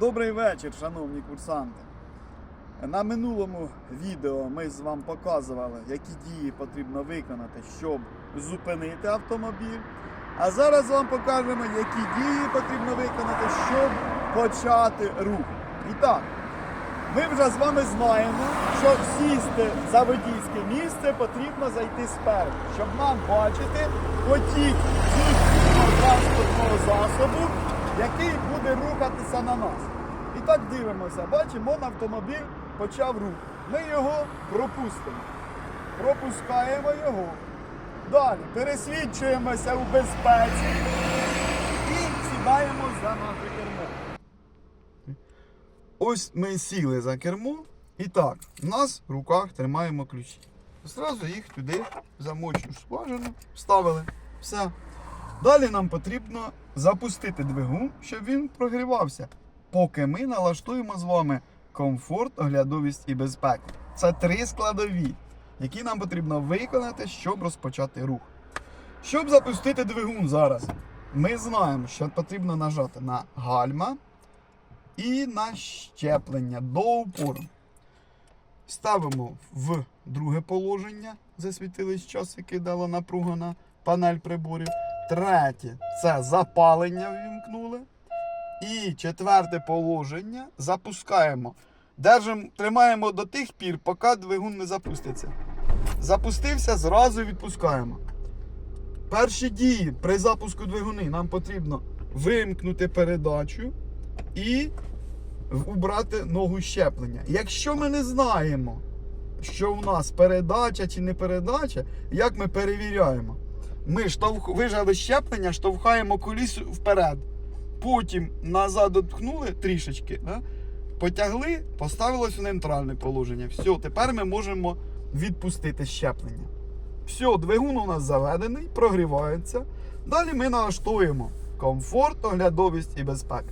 Добрий вечір, шановні курсанти. На минулому відео ми з вами показували, які дії потрібно виконати, щоб зупинити автомобіль. А зараз вам покажемо, які дії потрібно виконати, щоб почати рух. І так, ми вже з вами знаємо, що сісти за водійське місце потрібно зайти спереду, щоб нам бачити потік транспортного засобу, який буде рухатися на нас. І так дивимося, бачимо, автомобіль почав рух. Ми його пропустимо. Пропускаємо його. Далі пересвідчуємося у безпеці і сідаємо за наше кермо. Ось ми сіли за кермо. І так, у нас в руках тримаємо ключі. Зразу їх туди в замочну скважину вставили. Все. Далі нам потрібно запустити двигун, щоб він прогрівався, поки ми налаштуємо з вами комфорт, оглядовість і безпеку. Це три складові, які нам потрібно виконати, щоб розпочати рух. Щоб запустити двигун зараз, ми знаємо, що потрібно нажати на гальма і на щеплення до упору. Ставимо в друге положення, засвітились час, який дала напруга на панель приборів. Третє це запалення ввімкнули. І четверте положення запускаємо. Держимо, тримаємо до тих пір, поки двигун не запуститься. Запустився, зразу відпускаємо. Перші дії при запуску двигуни нам потрібно вимкнути передачу і убрати ногу щеплення. Якщо ми не знаємо, що у нас передача чи не передача, як ми перевіряємо? Ми штовх... вижали щеплення, штовхаємо колісо вперед. Потім назад отпхнули трішечки, да? потягли, поставилось в нейтральне положення. Все, тепер ми можемо відпустити щеплення. Все, двигун у нас заведений, прогрівається. Далі ми налаштуємо комфорт, оглядовість і безпеку.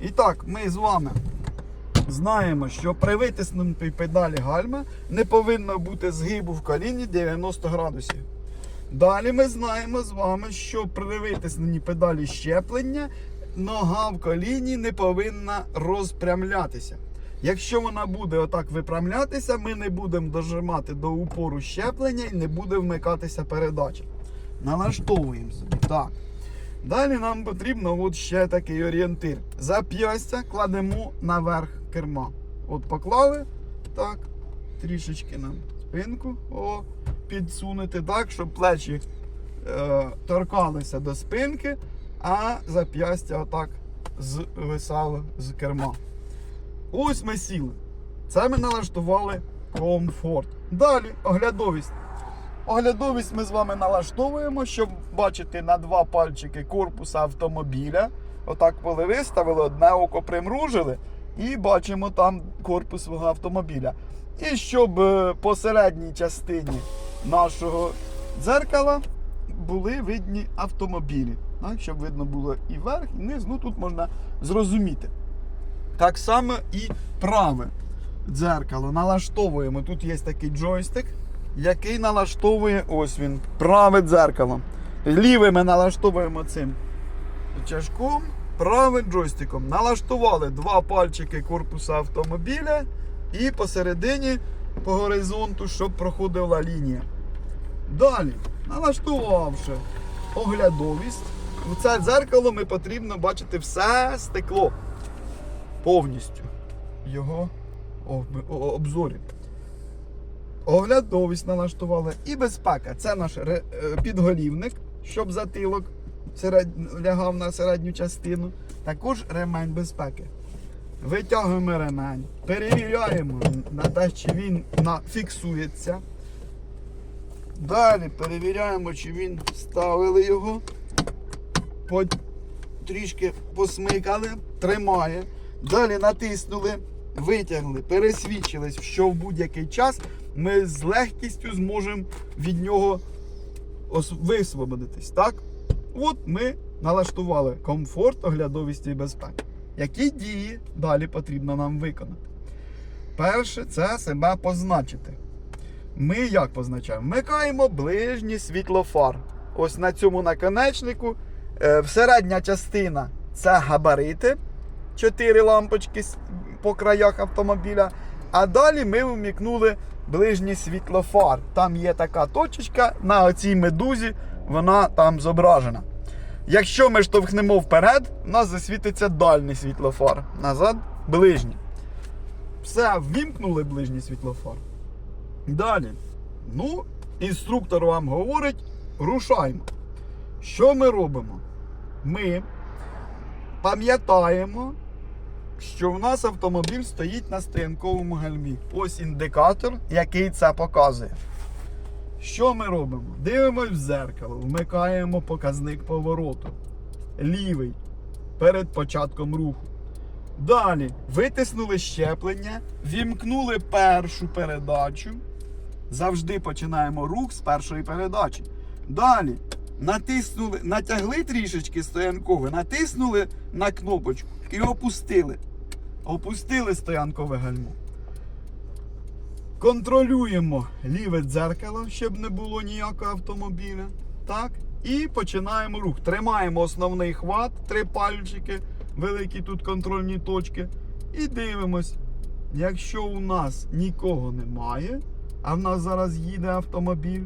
І так, ми з вами знаємо, що при витиснутій педалі гальма не повинно бути згибу в коліні 90 градусів. Далі ми знаємо з вами, що при витисненні педалі щеплення нога в коліні не повинна розпрямлятися. Якщо вона буде отак випрямлятися, ми не будемо дожимати до упору щеплення і не буде вмикатися передача. Налаштовуємо собі. Так. Далі нам потрібно от ще такий орієнтир. Зап'ястя кладемо наверх керма. От поклали, так, трішечки нам спинку о, підсунути так, щоб плечі е, торкалися до спинки, а зап'ястя отак звисало з керма. Ось ми сіли. Це ми налаштували комфорт. Далі оглядовість. Оглядовість ми з вами налаштовуємо, щоб бачити на два пальчики корпуса автомобіля. Отак, коли виставили, одне око примружили і бачимо там корпус свого автомобіля. І щоб е, по середній частині нашого дзеркала були видні автомобілі. Так, щоб видно було і верх, і низ. Ну тут можна зрозуміти. Так само і праве дзеркало налаштовуємо. Тут є такий джойстик, який налаштовує ось він, праве дзеркало. Ліве ми налаштовуємо цим чашком, правим джойстиком. Налаштували два пальчики корпуса автомобіля і посередині по горизонту, щоб проходила лінія. Далі, налаштувавши оглядовість, в це дзеркало ми потрібно бачити все стекло повністю його обзорі. Оглядовість налаштували і безпека. Це наш е, підголівник, щоб затилок серед- лягав на середню частину. Також ремень безпеки. Витягуємо ремень, перевіряємо на те, чи він на- фіксується. Далі перевіряємо, чи він ставили його. По- трішки посмикали, тримає. Далі натиснули, витягли, пересвідчились, що в будь-який час ми з легкістю зможемо від нього висвободитись. Так? От ми налаштували комфорт, оглядовість і безпеку. Які дії далі потрібно нам виконати? Перше, це себе позначити. Ми як позначаємо? Вмикаємо ближнє світло фар. Ось на цьому наконечнику. Е, середня частина це габарити. чотири лампочки по краях автомобіля. А далі ми вмікнули ближній світлофар. Там є така точечка на оцій медузі, вона там зображена. Якщо ми штовхнемо вперед, у нас засвітиться дальній світлофар. Назад ближній. Все, ввімкнули ближній світлофар. Далі. Ну, інструктор вам говорить, рушаймо. Що ми робимо? Ми пам'ятаємо, що в нас автомобіль стоїть на стоянковому гальмі. Ось індикатор, який це показує. Що ми робимо? Дивимось в зеркало, вмикаємо показник повороту. Лівий перед початком руху. Далі витиснули щеплення, вімкнули першу передачу. Завжди починаємо рух з першої передачі. Далі натиснули, натягли трішечки стоянкове, натиснули на кнопочку і опустили. Опустили стоянкове гальмо. Контролюємо ліве дзеркало, щоб не було ніякого автомобіля. Так. І починаємо рух. Тримаємо основний хват, три пальчики, великі тут контрольні точки. І дивимось. Якщо у нас нікого немає, а в нас зараз їде автомобіль,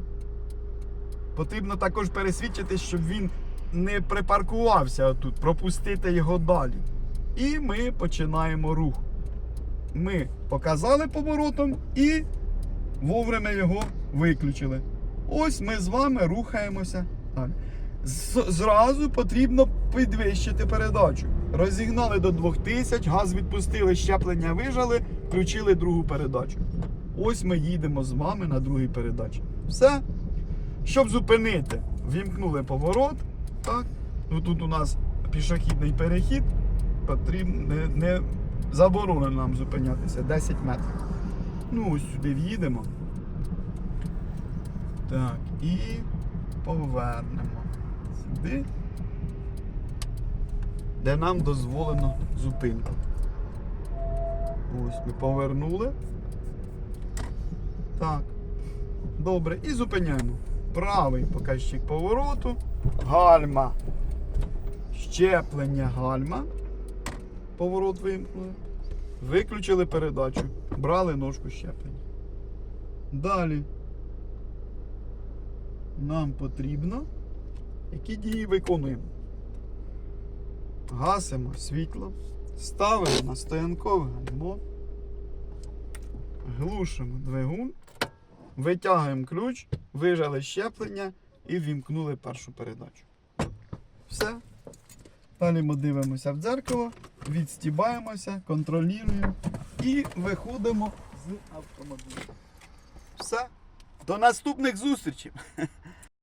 потрібно також пересвідчитись, щоб він не припаркувався тут, пропустити його далі. І ми починаємо рух. Ми показали поворотом і вовремя його виключили. Ось ми з вами рухаємося далі. Зразу потрібно підвищити передачу. Розігнали до 2000, газ відпустили, щеплення вижали, включили другу передачу. Ось ми їдемо з вами на другій передачі. Все. Щоб зупинити, вімкнули поворот. Так. Ну тут у нас пішохідний перехід. Потрібно не, не заборонено нам зупинятися 10 метрів. Ну, ось сюди в'їдемо. Так, і повернемо сюди, де нам дозволено зупинка. Ось ми повернули. Так. Добре, і зупиняємо. Правий показчик повороту, гальма, щеплення гальма. Поворот вимкнули. Виключили передачу, брали ножку щеплення. Далі нам потрібно, які дії виконуємо. Гасимо світло, ставимо на стоянкове гальмо, глушимо двигун, витягуємо ключ, вижали щеплення і вімкнули першу передачу. Все. Далі ми дивимося в дзеркало, відстібаємося, контролюємо і виходимо з автомобіля. Все. До наступних зустрічей!